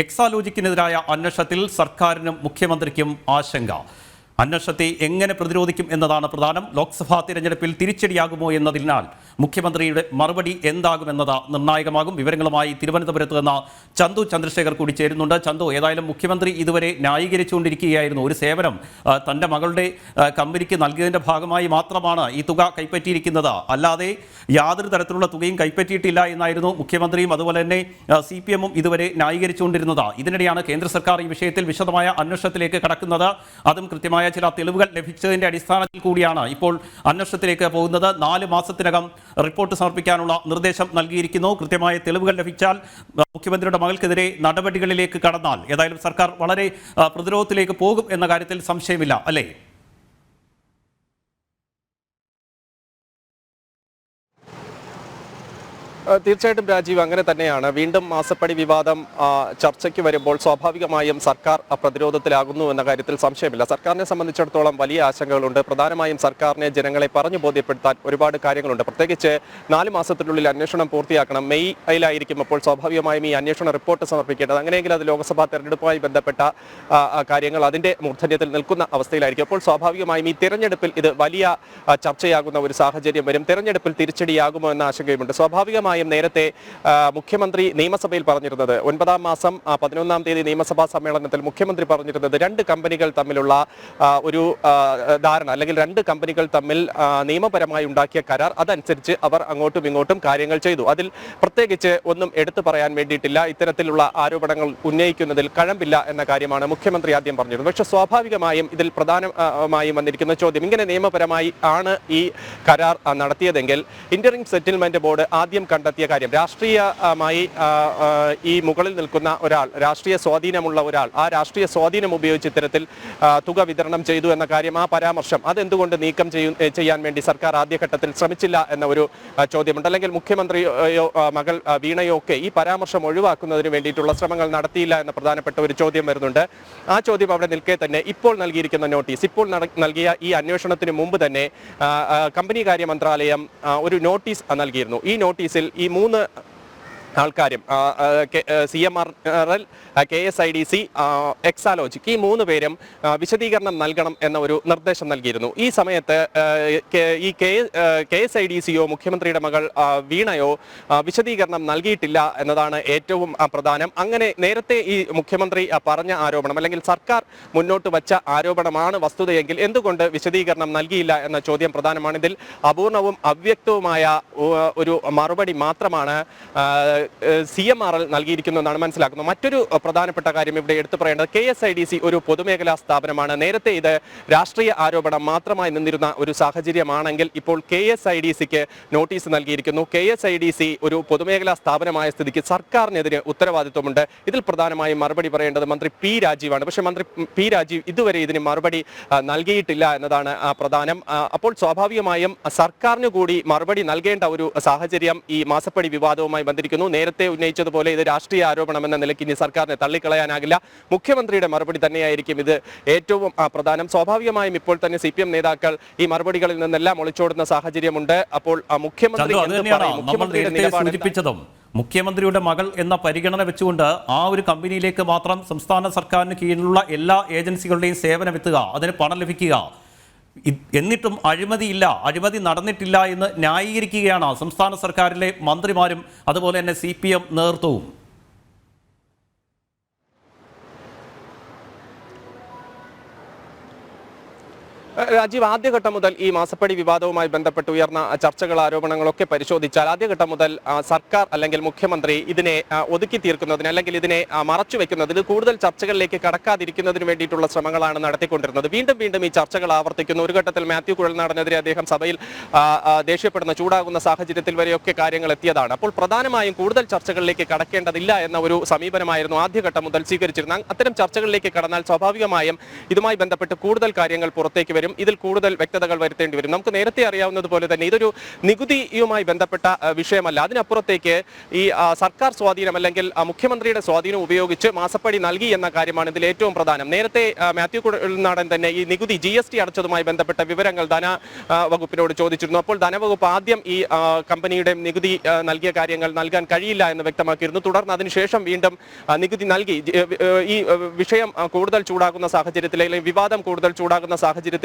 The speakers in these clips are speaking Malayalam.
എക്സാലോജിക്കിനെതിരായ അന്വേഷണത്തിൽ സർക്കാരിനും മുഖ്യമന്ത്രിക്കും ആശങ്ക. അന്വേഷണത്തെ എങ്ങനെ പ്രതിരോധിക്കും എന്നതാണ് പ്രധാനം. ലോക്സഭാ തിരഞ്ഞെടുപ്പിൽ തിരിച്ചടിയാകുമോ എന്നതിനാൽ മുഖ്യമന്ത്രിയുടെ മറുപടി എന്താകുമെന്നത് നിർണായകമാകും. വിവരങ്ങളുമായി തിരുവനന്തപുരത്ത് നിന്ന് ചന്തു ചന്ദ്രശേഖർ കൂടി ചേരുന്നുണ്ട്. ചന്തു ഏതായാലും മുഖ്യമന്ത്രി ഇതുവരെ ന്യായീകരിച്ചുകൊണ്ടിരിക്കുകയായിരുന്നു. ഒരു സേവനം തന്റെ മകളുടെ കമ്പനിക്ക് നൽകിയതിന്റെ ഭാഗമായി മാത്രമാണ് ഈ തുക കൈപ്പറ്റിയിരിക്കുന്നത്. അല്ലാതെ യാതൊരു തരത്തിലുള്ള തുകയും കൈപ്പറ്റിയിട്ടില്ല എന്നായിരുന്നു മുഖ്യമന്ത്രിയും അതുപോലെ തന്നെ സി പി എമ്മും ഇതുവരെ ന്യായീകരിച്ചുകൊണ്ടിരുന്നത്. ഇതിനിടെയാണ് കേന്ദ്ര സർക്കാർ ഈ വിഷയത്തിൽ വിശദമായ അന്വേഷണത്തിലേക്ക് കടക്കുന്നത്. അതും കൃത്യമായ ചില തെളിവുകൾ ലഭിച്ചതിന്റെ അടിസ്ഥാനത്തിൽ കൂടിയാണ് ഇപ്പോൾ അന്വേഷണത്തിലേക്ക് പോകുന്നത്. നാല് മാസത്തിനകം റിപ്പോർട്ട് സമർപ്പിക്കാനുള്ള നിർദ്ദേശം നൽകിയിരിക്കുന്നു. കൃത്യമായ തെളിവുകൾ ലഭിച്ചാൽ മുഖ്യമന്ത്രിയുടെ മകൾക്കെതിരെ നടപടികളിലേക്ക് കടന്നാൽ ഏതായാലും സർക്കാർ വളരെ പ്രതിരോധത്തിലേക്ക് പോകും എന്ന കാര്യത്തിൽ സംശയമില്ല അല്ലേ? തീർച്ചയായിട്ടും രാജീവ് അങ്ങനെ തന്നെയാണ്. വീണ്ടും മാസപ്പടി വിവാദം ചർച്ചയ്ക്ക് വരുമ്പോൾ സ്വാഭാവികമായും സർക്കാർ പ്രതിരോധത്തിലാകുന്നു എന്ന കാര്യത്തിൽ സംശയമില്ല. സർക്കാരിനെ സംബന്ധിച്ചിടത്തോളം വലിയ ആശങ്കകളുണ്ട്. പ്രധാനമായും സർക്കാരിനെ ജനങ്ങളെ പറഞ്ഞു ബോധ്യപ്പെടുത്താൻ ഒരുപാട് കാര്യങ്ങളുണ്ട്. പ്രത്യേകിച്ച് നാല് മാസത്തിനുള്ളിൽ അന്വേഷണം പൂർത്തിയാക്കണം. മെയ് മെയ്യിലായിരിക്കും അപ്പോൾ സ്വാഭാവികമായും ഈ അന്വേഷണ റിപ്പോർട്ട് സമർപ്പിക്കേണ്ടത്. അങ്ങനെയെങ്കിൽ അത് ലോക്സഭാ തെരഞ്ഞെടുപ്പുമായി ബന്ധപ്പെട്ട കാര്യങ്ങൾ അതിന്റെ മൂർധന്യത്തിൽ നിൽക്കുന്ന അവസ്ഥയിലായിരിക്കും. അപ്പോൾ സ്വാഭാവികമായും ഈ തെരഞ്ഞെടുപ്പിൽ ഇത് വലിയ ചർച്ചയാകുന്ന ഒരു സാഹചര്യം വരും. തെരഞ്ഞെടുപ്പിൽ തിരിച്ചടിയാകുമോ എന്ന ആശങ്കയുമുണ്ട്. സ്വാഭാവികമായും നേരത്തെ മുഖ്യമന്ത്രി നിയമസഭയിൽ പറഞ്ഞിരുന്നത്. ഒൻപതാം മാസം പതിനൊന്നാം തീയതി നിയമസഭാ സമ്മേളനത്തിൽ മുഖ്യമന്ത്രി പറഞ്ഞിരുന്നത് രണ്ട് കമ്പനികൾ തമ്മിലുള്ള ഒരു ധാരണ അല്ലെങ്കിൽ രണ്ട് കമ്പനികൾ തമ്മിൽ നിയമപരമായി ഉണ്ടാക്കിയ കരാർ. അതനുസരിച്ച് അവർ അങ്ങോട്ടും ഇങ്ങോട്ടും കാര്യങ്ങൾ ചെയ്തു. അതിൽ പ്രത്യേകിച്ച് ഒന്നും എടുത്തു പറയാൻ വേണ്ടിയിട്ടില്ല. ഇത്തരത്തിലുള്ള ആരോപണങ്ങൾ ഉന്നയിക്കുന്നതിൽ കഴമ്പില്ല എന്ന കാര്യമാണ് മുഖ്യമന്ത്രി ആദ്യം പറഞ്ഞിരുന്നത്. പക്ഷേ സ്വാഭാവികമായും ഇതിൽ പ്രധാനമായും വന്നിരിക്കുന്ന ചോദ്യം ഇങ്ങനെ നിയമപരമായി ആണ് ഈ കരാർ നടത്തിയതെങ്കിൽ ഇന്ററിംഗ് സെറ്റിൽമെന്റ് ബോർഡ് ആദ്യം കണ്ടെത്തിയ കാര്യം. രാഷ്ട്രീയമായി ഈ മുകളിൽ നിൽക്കുന്ന ഒരാൾ രാഷ്ട്രീയ സ്വാധീനമുള്ള ഒരാൾ ആ രാഷ്ട്രീയ സ്വാധീനം ഉപയോഗിച്ച് ഇത്തരത്തിൽ തുക വിതരണം ചെയ്തു എന്ന കാര്യം ആ പരാമർശം അതെന്തുകൊണ്ട് നീക്കം ചെയ്യും ചെയ്യാൻ വേണ്ടി സർക്കാർ ആദ്യഘട്ടത്തിൽ ശ്രമിച്ചില്ല എന്ന ഒരു ചോദ്യമുണ്ട്. അല്ലെങ്കിൽ മുഖ്യമന്ത്രിയോ മകൾ വീണയോ ഒക്കെ ഈ പരാമർശം ഒഴിവാക്കുന്നതിന് വേണ്ടിയിട്ടുള്ള ശ്രമങ്ങൾ നടത്തിയില്ല എന്ന പ്രധാനപ്പെട്ട ഒരു ചോദ്യം വരുന്നുണ്ട്. ആ ചോദ്യം അവിടെ നിൽക്കെ തന്നെ ഇപ്പോൾ നൽകിയിരിക്കുന്ന നോട്ടീസ് ഇപ്പോൾ നൽകിയ ഈ അന്വേഷണത്തിന് മുമ്പ് തന്നെ കമ്പനി കാര്യ മന്ത്രാലയം ഒരു നോട്ടീസ് നൽകിയിരുന്നു. ഈ നോട്ടീസിൽ ഈ മൂന്ന് ആൾക്കാരും C M R L K S I D C Exalogic ഈ മൂന്ന് പേരും വിശദീകരണം നൽകണം എന്ന ഒരു നിർദ്ദേശം നൽകിയിരുന്നു. ഈ സമയത്ത് ഈ കെ എസ് ഐ ഡി സിയോ മുഖ്യമന്ത്രിയുടെ മകൾ വീണയോ വിശദീകരണം നൽകിയിട്ടില്ല എന്നതാണ് ഏറ്റവും പ്രധാനം. അങ്ങനെ നേരത്തെ ഈ മുഖ്യമന്ത്രി പറഞ്ഞ ആരോപണം അല്ലെങ്കിൽ സർക്കാർ മുന്നോട്ട് വച്ച ആരോപണമാണ് വസ്തുതയെങ്കിൽ എന്തുകൊണ്ട് വിശദീകരണം നൽകിയില്ല എന്ന ചോദ്യം പ്രധാനമാണ്. ഇതിൽ അപൂർണവും അവ്യക്തവുമായ ഒരു മറുപടി മാത്രമാണ് സി എം ആർ എൽ നൽകിയിരിക്കുന്നതെന്നാണ് മനസ്സിലാക്കുന്നത്. മറ്റൊരു പ്രധാനപ്പെട്ട കാര്യം ഇവിടെ എടുത്തു പറയേണ്ടത് K S I D C ഒരു പൊതുമേഖലാ സ്ഥാപനമാണ്. നേരത്തെ ഇത് രാഷ്ട്രീയ ആരോപണം മാത്രമായി നിന്നിരുന്ന ഒരു സാഹചര്യമാണെങ്കിൽ ഇപ്പോൾ കെ എസ് ഐ ഡി സിക്ക് നോട്ടീസ് നൽകിയിരിക്കുന്നു. K S I D C ഒരു പൊതുമേഖലാ സ്ഥാപനമായ സ്ഥിതിക്ക് സർക്കാരിനെതിരെ ഉത്തരവാദിത്വമുണ്ട്. ഇതിൽ പ്രധാനമായും മറുപടി പറയേണ്ടത് മന്ത്രി പി രാജീവാണ്. പക്ഷേ മന്ത്രി പി രാജീവ് ഇതുവരെ ഇതിന് മറുപടി നൽകിയിട്ടില്ല എന്നതാണ് പ്രധാനം. അപ്പോൾ സ്വാഭാവികമായും സർക്കാരിന് കൂടി മറുപടി നൽകേണ്ട ഒരു സാഹചര്യം ഈ മാസപ്പടി വിവാദവുമായി ബന്ധിരിക്കുന്നു നേരത്തെ ഉന്നയിച്ചതുപോലെ ഇത് രാഷ്ട്രീയ ആരോപണമെന്ന നിലയ്ക്ക് ഇനി സർക്കാരിനെ തള്ളിക്കളയാനാകില്ല. മുഖ്യമന്ത്രിയുടെ മറുപടി തന്നെയായിരിക്കും ഇത് ഏറ്റവും പ്രധാനം. സ്വാഭാവികമായും ഇപ്പോൾ തന്നെ സി നേതാക്കൾ ഈ മറുപടികളിൽ നിന്നെല്ലാം ഒളിച്ചോടുന്ന സാഹചര്യമുണ്ട്. അപ്പോൾ മുഖ്യമന്ത്രി മുഖ്യമന്ത്രിയുടെ നിലപാട് മുഖ്യമന്ത്രിയുടെ മകൾ എന്ന പരിഗണന വെച്ചുകൊണ്ട് ആ ഒരു കമ്പനിയിലേക്ക് മാത്രം സംസ്ഥാന സർക്കാരിന് കീഴിലുള്ള എല്ലാ ഏജൻസികളുടെയും സേവനം എത്തുക അതിന് പണം ലഭിക്കുക എന്നിട്ടും അഴിമതിയില്ല അഴിമതി നടന്നിട്ടില്ല എന്ന് ന്യായീകരിക്കുകയാണ് സംസ്ഥാന സർക്കാരിലെ മന്ത്രിമാരും അതുപോലെ തന്നെ സി നേതൃത്വവും. രാജീവ് ആദ്യഘട്ടം മുതൽ ഈ മാസപ്പടി വിവാദവുമായി ബന്ധപ്പെട്ട് ഉയർന്ന ചർച്ചകൾ ആരോപണങ്ങളൊക്കെ പരിശോധിച്ചാൽ ആദ്യഘട്ടം മുതൽ സർക്കാർ അല്ലെങ്കിൽ മുഖ്യമന്ത്രി ഇതിനെ ഒതുക്കി തീർക്കുന്നതിന് അല്ലെങ്കിൽ ഇതിനെ മറച്ചു വെക്കുന്നതിന് കൂടുതൽ ചർച്ചകളിലേക്ക് കടക്കാതിരിക്കുന്നതിന് വേണ്ടിയിട്ടുള്ള ശ്രമങ്ങളാണ് നടത്തിക്കൊണ്ടിരുന്നത്. വീണ്ടും വീണ്ടും ഈ ചർച്ചകൾ ആവർത്തിക്കുന്നു. ഒരു ഘട്ടത്തിൽ മാത്യു കുഴൽനാടനെതിരെ അദ്ദേഹം സഭയിൽ ദേഷ്യപ്പെടുന്ന ചൂടാകുന്ന സാഹചര്യത്തിൽ വരെയൊക്കെ കാര്യങ്ങൾ എത്തിയതാണ്. അപ്പോൾ പ്രധാനമായും കൂടുതൽ ചർച്ചകളിലേക്ക് കടക്കേണ്ടതില്ല എന്ന ഒരു സമീപനമായിരുന്നു ആദ്യഘട്ടം മുതൽ സ്വീകരിച്ചിരുന്നത്. അത്തരം ചർച്ചകളിലേക്ക് കടന്നാൽ സ്വാഭാവികമായും ഇതുമായി ബന്ധപ്പെട്ട് കൂടുതൽ കാര്യങ്ങൾ പുറത്തേക്ക് വരും. ഇതിൽ കൂടുതൽ വ്യക്തതകൾ വരുത്തേണ്ടി വരും. നമുക്ക് നേരത്തെ അറിയാവുന്നതുപോലെ തന്നെ ഇതൊരു നികുതിയുമായി ബന്ധപ്പെട്ട വിഷയമല്ല. അതിനപ്പുറത്തേക്ക് ഈ സർക്കാർ സ്വാധീനം അല്ലെങ്കിൽ മുഖ്യമന്ത്രിയുടെ സ്വാധീനം ഉപയോഗിച്ച് മാസപ്പടി നൽകി എന്ന കാര്യമാണ് ഇതിൽ ഏറ്റവും പ്രധാനം. നേരത്തെ മാത്യു കുഴൽനാടൻ തന്നെ ഈ നികുതി ജി എസ് ടി അടച്ചതുമായി ബന്ധപ്പെട്ട വിവരങ്ങൾ ധന വകുപ്പിനോട് ചോദിച്ചിരുന്നു. അപ്പോൾ ധനവകുപ്പ് ആദ്യം ഈ കമ്പനിയുടെ നികുതി നൽകിയ കാര്യങ്ങൾ നൽകാൻ കഴിയില്ല എന്ന് വ്യക്തമാക്കിയിരുന്നു. തുടർന്ന് അതിനുശേഷം വീണ്ടും നികുതി നൽകി. ഈ വിഷയം കൂടുതൽ ചൂടാക്കുന്ന സാഹചര്യത്തിൽ അല്ലെങ്കിൽ വിവാദം കൂടുതൽ ചൂടാക്കുന്ന ചൂടാകുന്ന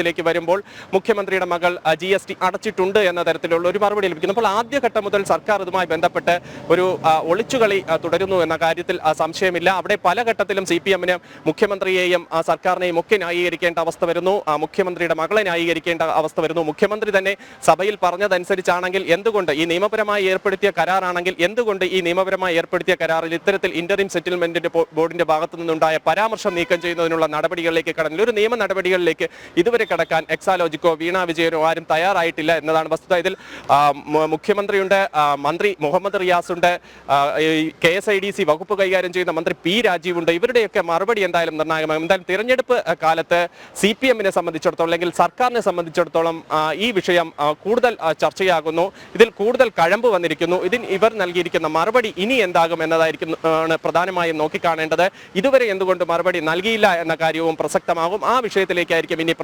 സാഹചര്യത്തിലേക്ക് വരുമ്പോൾ മുഖ്യമന്ത്രിയുടെ മകൾ ജി എസ് ടി അടച്ചിട്ടുണ്ട് എന്ന തരത്തിലുള്ള ഒരു മറുപടി ലഭിക്കുന്നു. അപ്പോൾ ആദ്യഘട്ടം മുതൽ സർക്കാർ ഇതുമായി ബന്ധപ്പെട്ട് ഒരു ഒളിച്ചുകളി തുടരുന്നു എന്ന കാര്യത്തിൽ സംശയമില്ല. അവിടെ പല ഘട്ടത്തിലും സി പി എമ്മിന് മുഖ്യമന്ത്രിയെയും സർക്കാരിനെയും ഒക്കെ ന്യായീകരിക്കേണ്ട അവസ്ഥ വരുന്നു. മുഖ്യമന്ത്രിയുടെ മകളെ ന്യായീകരിക്കേണ്ട അവസ്ഥ വരുന്നു. മുഖ്യമന്ത്രി തന്നെ സഭയിൽ പറഞ്ഞതനുസരിച്ചാണെങ്കിൽ എന്തുകൊണ്ട് ഈ നിയമപരമായി ഏർപ്പെടുത്തിയ കരാറാണെങ്കിൽ എന്തുകൊണ്ട് ഈ നിയമപരമായി ഏർപ്പെടുത്തിയ കരാറിൽ ഇത്തരത്തിൽ ഇന്ററിം സെറ്റിൽമെന്റിന്റെ ബോർഡിന്റെ ഭാഗത്തു നിന്നുണ്ടായ പരാമർശം നീക്കം ചെയ്യുന്നതിനുള്ള നടപടികളിലേക്ക് കടന്നില്ല. ഒരു നിയമ നടപടികളിലേക്ക് ഇതുവരെ കടക്കാൻ എക്സാലോജിക്കോ വീണ വിജയനോ ആരും തയ്യാറായിട്ടില്ല എന്നതാണ് വസ്തുത. ഇതിൽ മുഖ്യമന്ത്രിയുണ്ട് മന്ത്രി Muhammad റിയാസുണ്ട് K S I D C വകുപ്പ് കൈകാര്യം ചെയ്യുന്ന മന്ത്രി പി രാജീവ് ഉണ്ട് ഇവരുടെയൊക്കെ മറുപടി എന്തായാലും നിർണായകമാകും. എന്തായാലും തിരഞ്ഞെടുപ്പ് കാലത്ത് സി പി എമ്മിനെ സംബന്ധിച്ചിടത്തോളം അല്ലെങ്കിൽ സർക്കാരിനെ സംബന്ധിച്ചിടത്തോളം ഈ വിഷയം കൂടുതൽ ചർച്ചയാകുന്നു. ഇതിൽ കൂടുതൽ കഴമ്പ് വന്നിരിക്കുന്നു. ഇതിന് ഇവർ നൽകിയിരിക്കുന്ന മറുപടി ഇനി എന്താകും എന്നതായിരിക്കും ആണ് പ്രധാനമായും നോക്കിക്കാണേണ്ടത്. ഇതുവരെ എന്തുകൊണ്ട് മറുപടി നൽകിയില്ല എന്ന കാര്യവും പ്രസക്തമാകും. ആ വിഷയത്തിലേക്കായിരിക്കും ഇനി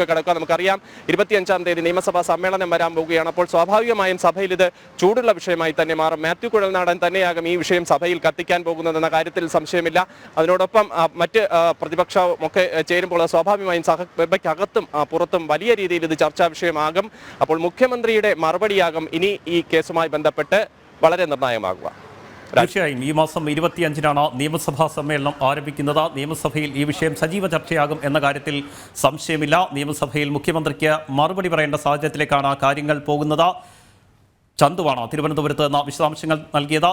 പ്രതിപക്ഷമൊക്കെ കിടക്കുക. നമുക്കറിയാം ഇരുപത്തിയഞ്ചാം തീയതി നിയമസഭാ സമ്മേളനം വരാൻ പോവുകയാണ്. അപ്പോൾ സ്വാഭാവികമായും സഭയിൽ ഇത് ചൂടുള്ള വിഷയമായി തന്നെ മാറും. മാത്യു കുഴൽനാടൻ തന്നെയാകും ഈ വിഷയം സഭയിൽ കത്തിക്കാൻ പോകുന്നതെന്ന കാര്യത്തിൽ സംശയമില്ല. അതിനോടൊപ്പം മറ്റ് പ്രതിപക്ഷമൊക്കെ ചേരുമ്പോൾ സ്വാഭാവികമായും സഭയ്ക്കകത്തും പുറത്തും വലിയ രീതിയിൽ ഇത് ചർച്ചാ വിഷയമാകും. അപ്പോൾ മുഖ്യമന്ത്രിയുടെ മറുപടിയാകും ഇനി ഈ കേസുമായി ബന്ധപ്പെട്ട് വളരെ നിർണായകമാകുക. തീർച്ചയായും ഈ മാസം ഇരുപത്തിയഞ്ചിനാണ് നിയമസഭാ സമ്മേളനം ആരംഭിക്കുന്നത്. നിയമസഭയിൽ ഈ വിഷയം സജീവ ചർച്ചയാകും എന്ന കാര്യത്തിൽ സംശയമില്ല. നിയമസഭയിൽ മുഖ്യമന്ത്രിക്ക് മറുപടി പറയേണ്ട സാഹചര്യത്തിലേക്കാണ് കാര്യങ്ങൾ പോകുന്നത്. ചന്തുവാണ് തിരുവനന്തപുരത്ത് നിന്ന് വിശദാംശങ്ങൾ നൽകിയത്?